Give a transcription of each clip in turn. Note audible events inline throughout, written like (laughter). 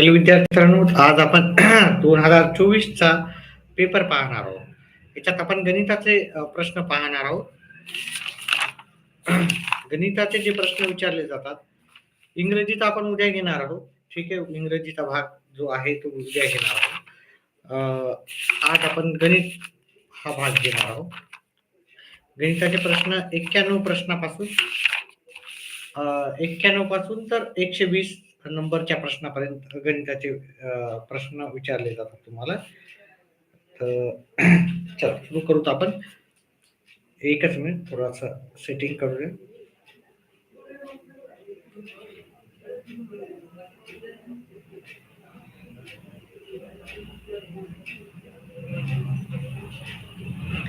Hello विद्यार्थ्यांनो आज आपण (clears throat) दोन हजार चोवीसचा पेपर पाहणार आहोत. याच्यात आपण गणिताचे प्रश्न पाहणार आहोत. (clears throat) गणिताचे जे प्रश्न विचारले जातात इंग्रजीचा आपण उद्या घेणार आहोत. ठीक आहे इंग्रजीचा भाग जो आहे तो उद्या घेणार आहोत. आज आपण गणित हा भाग घेणार आहोत. गणिताचे प्रश्न एक्क्याण्णव प्रश्नापासून एक्क्याण्णवपासून तर एकशे वीस नंबरच्या प्रश्नापर्यंत गणिताचे प्रश्न विचारले जातात तुम्हाला. तर चला सुरू करूत आपण. एकच मिनिट थोडासा सेटिंग करूया.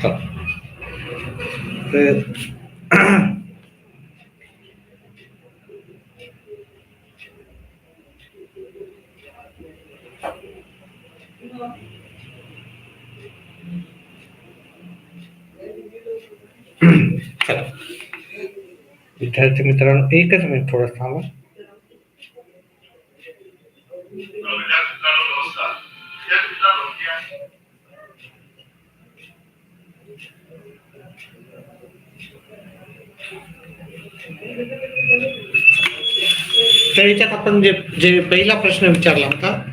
चला. तर विद्यार्थी मित्रांनो एकच मिनिट थोडं थांबा. विद्यार्थी तर याच्यात आपण जे जे पहिला प्रश्न विचारला होता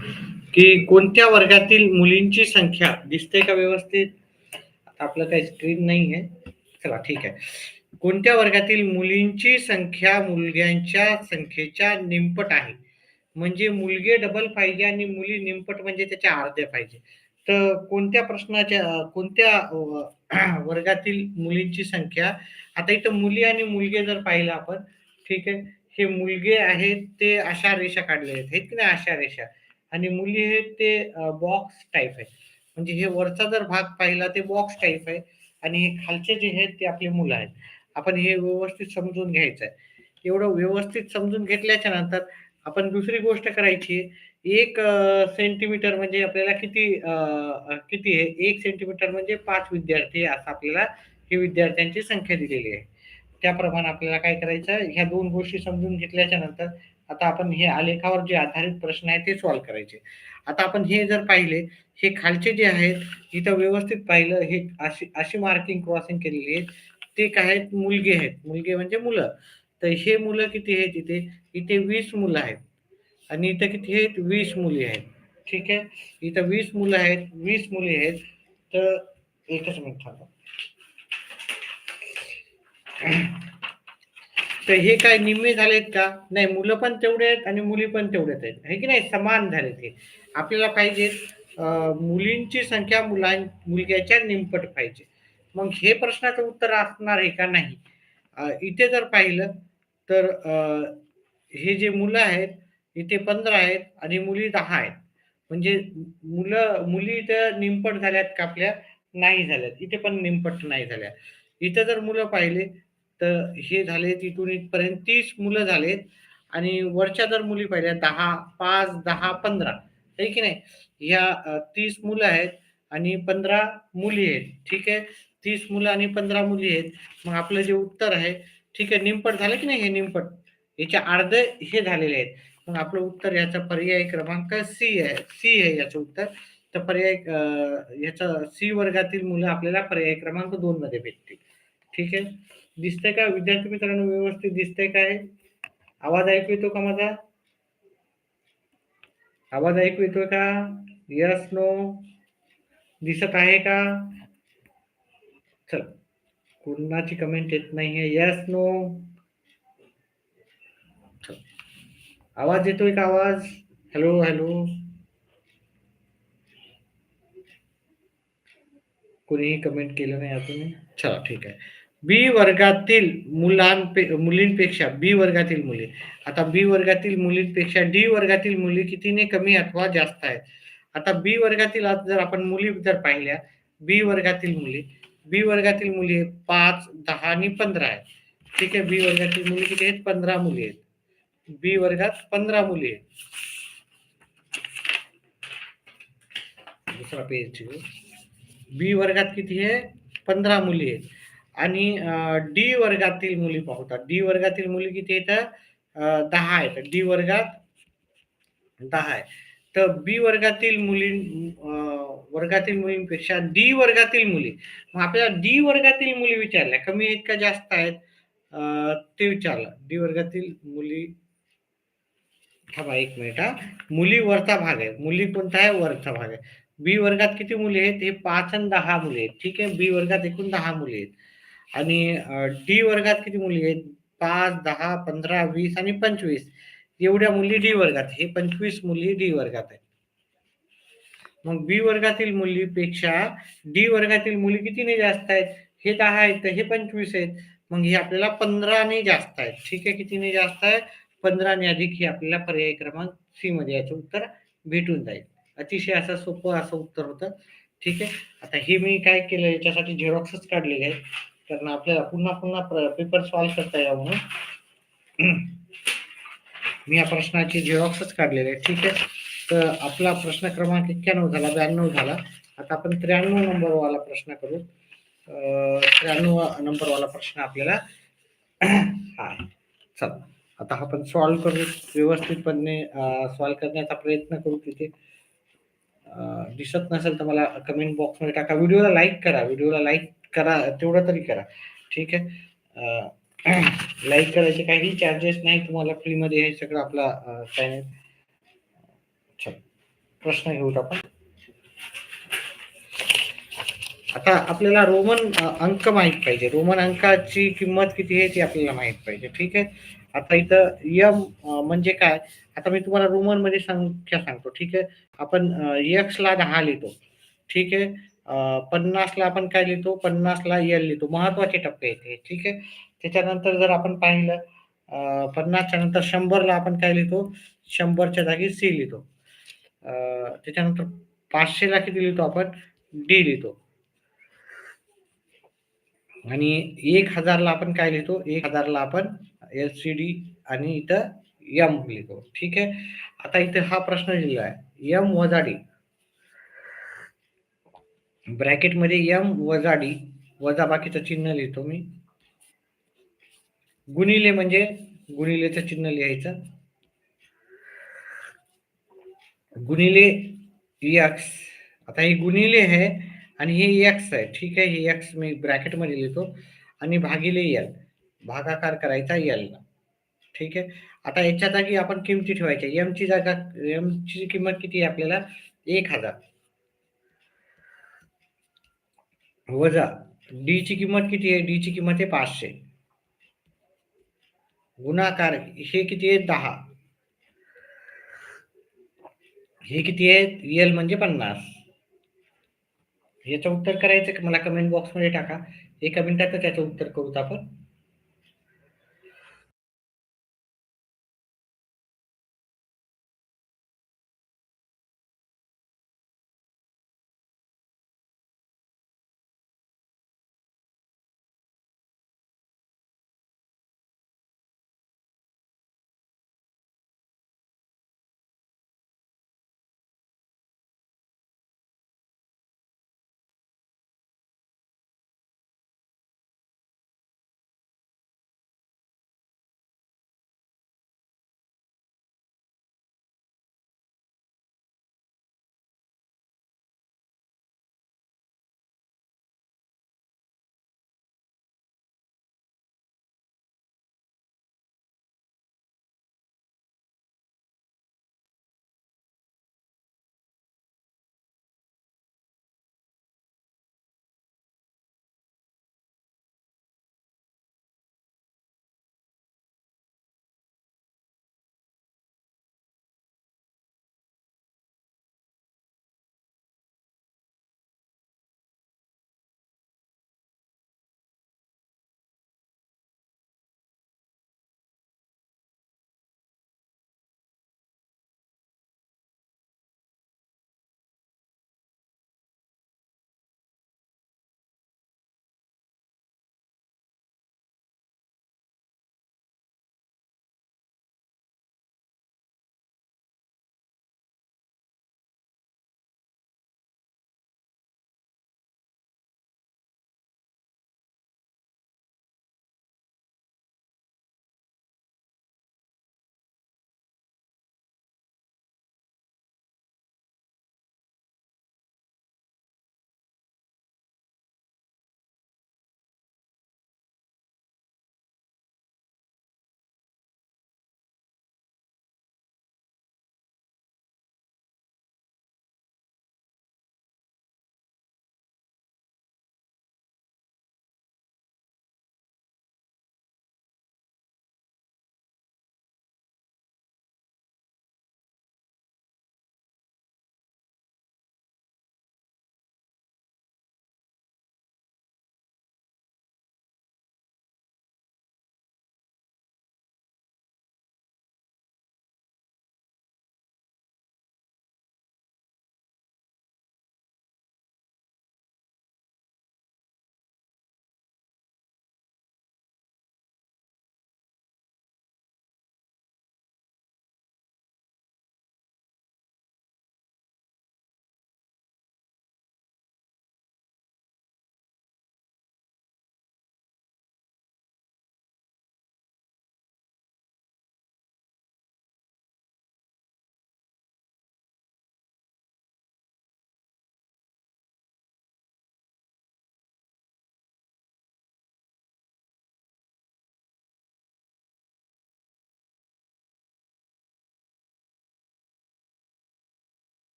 की कोणत्या वर्गातील मुलींची संख्या दिसते का व्यवस्थित? आपलं काही स्क्रीन नाही आहे चला ठीक आहे. कोणत्या वर्गातील मुलींची संख्या मुलग्यांच्या संख्येच्या निमपट आहे? म्हणजे मुलगे डबल पाहिजे आणि मुली निमपट म्हणजे त्याच्या अर्ध्या पाहिजे. तर कोणत्या प्रश्नाच्या कोणत्या (clears throat) वर्गातील मुलींची संख्या? आता इथं मुली आणि मुलगे जर पाहिलं आपण ठीक आहे. हे मुलगे आहेत ते अशा रेषा काढलेल्या आहेत. आहेत की नाही अशा रेषा? आणि मुली हे ते बॉक्स टाईप आहे. म्हणजे हे वरचा जर भाग पाहिला ते बॉक्स टाईप आहे. आणि हे खालचे जे आहेत ते आपले मुलं आहेत. आपण हे व्यवस्थित समजून घ्यायचं आहे एवढं व्यवस्थित समजून घेतल्याच्या नंतर आपण दुसरी गोष्ट करायची. एक सेंटीमीटर म्हणजे आपल्याला किती किती आहे? एक सेंटीमीटर म्हणजे पाच विद्यार्थी असं आपल्याला हे विद्यार्थ्यांची संख्या दिलेली आहे. त्याप्रमाणे आपल्याला काय करायचं ह्या दोन गोष्टी समजून घेतल्याच्या नंतर आता आपण हे आलेखावर जे आधारित प्रश्न आहे ते सॉल्व्ह करायचे. आता आपण हे जर पाहिले हे खालचे जे आहेत इथं व्यवस्थित पाहिलं हे अशी अशी मार्किंग क्रॉसिंग केलेली आहे ते काय आहेत? मुलगे आहेत. मुलगे म्हणजे मुलं. तर हे मुलं किती आहेत इथे? इथे वीस मुलं आहेत. आणि इथं किती आहेत? वीस मुली आहेत. ठीक आहे? इथं वीस मुलं आहेत. वीस मुली आहेत. तर एकच मिनिट थांबा. तर हे काय निम्मे झालेत का? नाही मुलं पण तेवढे आहेत आणि मुली पण तेवढेच आहेत. हे की नाही? समान झाले हे. आपल्याला पाहिजे मुलींची संख्या मुलां मुलग्याच्या निमपट पाहिजे. मग हे प्रश्नाचं उत्तर असणार आहे का नाही? इथे जर पाहिलं तर हे जे मुलं आहेत इथे पंधरा आहेत आणि मुली दहा आहेत. म्हणजे मुलं मुली इथं निमपट झाल्यात का आपल्या? नाही झाल्यात. इथे पण निमपट नाही झाल्या इथं जर मुलं पाहिले तर हे झाले इथून इथपर्यंत तीस मुलं झालेत. आणि वरच्या जर मुली पाहिल्या दहा पाच दहा पंधरा आहे की नाही? ह्या तीस मुलं आहेत आणि पंधरा मुली आहेत ठीक आहे? तीस मुलं आणि पंधरा मुली आहेत. मग आपलं जे उत्तर आहे ठीक आहे निमपट झालं की नाही हे निमपट? याच्या अर्धे हे झालेले आहेत. मग आपलं उत्तर याचा पर्याय क्रमांक सी आहे सी आहे याचं उत्तर. तर पर्याय याचा याचं सी वर्गातील मुलं आपल्याला पर्याय क्रमांक दोन मध्ये भेटतील. ठीक आहे? दिसतंय का? विद्यार्थी मित्रांनो व्यवस्थित दिसतंय काय? आवाज ऐकू येतो का माझा? आवाज ऐकू येतोय का? यस नो दिसत आहे का? चल. कोणाची कमेंट येत नाहीये? यस नो आवाज येतोय का आवाज? हॅलो हॅलो कोणीही कमेंट केलं नाही अजून चला ठीक आहे. बी वर्गातील मुलांपे मुलींपेक्षा बी वर्गातील मुली. आता बी वर्गातील मुलींपेक्षा डी वर्गातील मुली कितीने कमी अथवा जास्त आहेत? आता बी वर्गातील आज जर आपण मुली जर पाहिल्या बी वर्गातील मुली बी वर्गातील मुली पाच दहा आणि पंधरा आहेत. ठीक आहे बी वर्गातील मुली किती आहेत? पंधरा मुली आहेत. बी वर्गात पंधरा मुली आहेत. दुसरा पेज बी वर्गात किती आहे? पंधरा मुली आहेत. आणि डी वर्गातील मुली पाहतात. डी वर्गातील मुली किती येतात? दहा आहेत. डी वर्गात दहा आहे. तर बी वर्गातील मुली वर्गातील मुलींपेक्षा डी वर्गातील मुली. मग आपल्याला डी वर्गातील मुली विचारल्या. कमी आहेत का जास्त आहेत? ते विचारलं. डी वर्गातील मुली थांबा एक मिनिट हा. मुली वरचा भाग आहे. मुली कोणता आहे? वरचा भाग आहे. बी वर्गात किती मुली आहेत? हे पाच आणि दहा मुली आहेत. ठीक आहे? बी वर्गात एकूण दहा मुली आहेत. आणि डी वर्गात किती मुली आहेत? पाच दहा पंधरा वीस आणि पंचवीस. एवढ्या मुली डी वर्गात. हे पंचवीस मुली डी वर्गात आहेत. मग बी वर्गातील मुलीपेक्षा डी वर्गातील मुली कितीने जास्त आहेत? हे दहा आहेत हे पंचवीस आहेत. मग हे आपल्याला पंधराने जास्त आहेत. ठीक आहे कितीने जास्त आहे? पंधराने अधिक हे आपल्याला पर्याय क्रमांक सी मध्ये याचं उत्तर भेटून जाईल. अतिशय असं सोपं असं उत्तर होतं. ठीक आहे? आता हे मी काय केलं? याच्यासाठी झेरॉक्सच काढलेले आहेत. कारण आपल्याला पुन्हा पुन्हा पेपर सॉल्व्ह करता यावं म्हणून. मी या प्रश्नाची झेरॉक्सच काढलेले आहे ठीक आहे? तर आपला प्रश्न क्रमांक एक्क्याण्णव झाला ब्याण्णव झाला. आता आपण त्र्याण्णव नंबरवाला प्रश्न करू. त्र्याण्णव नंबरवाला प्रश्न आपल्याला हा चला आता आपण सॉल्व्ह करू. व्यवस्थितपणे सॉल्व्ह करण्याचा प्रयत्न करू तिथे. दिसत नसेल तर मला कमेंट बॉक्समध्ये टाका. व्हिडिओला लाईक करा. व्हिडिओला लाईक करा तेवढं तरी करा. ठीक आहे? लाईक (clears throat) करायचे काही चार्जेस नाही तुम्हाला फ्रीमध्ये हे सगळं आपला चॅनल प्रश्न घेऊत आपण. आता आपल्याला रोमन अंक माहीत पाहिजे. रोमन अंकाची किंमत किती आहे ती आपल्याला माहीत पाहिजे. ठीक आहे? आता इथं यम म्हणजे काय? आता मी तुम्हाला रोमनमध्ये संख्या सांगतो. ठीक आहे? आपण यक्सला दहा लिहितो. ठीक आहे? पन्नासला आपण काय लिहितो? पन्नासला एल लिहितो. महत्त्वाचे टप्पे येते ठीक आहे? त्याच्यानंतर जर आपण पाहिलं पन्नासच्या नंतर शंभरला आपण काय लिहितो? शंभरच्या जागी सी लिहितो. त्याच्यानंतर पाचशेला किती लिहितो आपण? डी लिहितो. आणि एक हजारला आपण काय लिहितो? एक हजारला आपण एल सी डी आणि इथं यम लिहितो. ठीक आहे? आता इथे हा प्रश्न दिलेला आहे. यम वजा डी ब्रॅकेटमध्ये यम वजा डी वजा बाकीचं चिन्ह लिहितो मी. गुणिले म्हणजे गुणिलेचं चिन्ह लिहायचं. गुणिले एक्स आता हे गुणिले आहे आणि हे एक्स आहे. ठीक आहे हे एक्स मी ब्रॅकेटमध्ये लिहितो. आणि भागिले यल भागाकार करायचा यल ठीक आहे? आता याच्या जागी आपण किमती ठेवायच्या. एमची जागा एमची किंमत किती आहे आपल्याला? एक हजार. वजा. डी ची किंमत किती आहे? डी ची किंमत आहे पाचशे. गुणाकार हे किती आहे? दहा. हे किती आहे? एल म्हणजे पन्नास. याचं उत्तर करायचं मला कमेंट बॉक्समध्ये टाका. एका मिनिटात त्याचं उत्तर करूत आपण.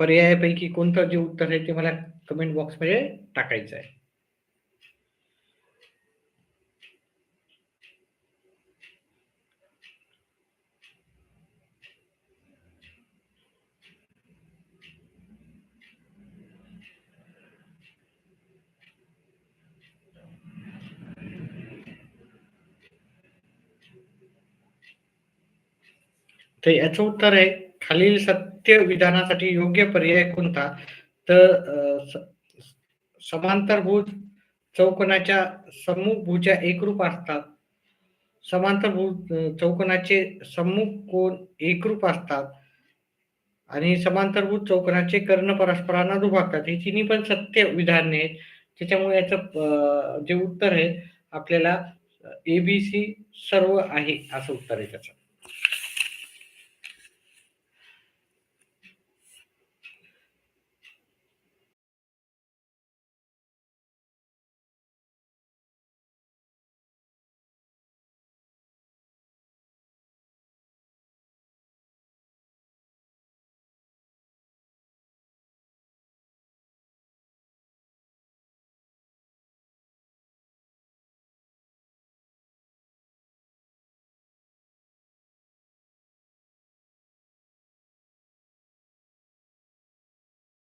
पर्यायापैकी कोणतं जे उत्तर आहे ते मला कमेंट बॉक्समध्ये टाकायचं आहे. तर याचं उत्तर आहे खालील सत्य विधानासाठी योग्य पर्याय कोणता? तर स- समांतरभुज चौकोनाच्या सम्मुख एकरूप असतात. समांतरभुज चौकोनाचे सम्मुख कोण एकरूप असतात. आणि समांतरभूत चौकोनाचे कर्ण परस्परांना दुभागतात. हे तिन्ही पण सत्य विधाने आहेत. त्याच्यामुळे याचं जे उत्तर आहे आपल्याला एबीसी सर्व आहे असं उत्तर आहे त्याचं.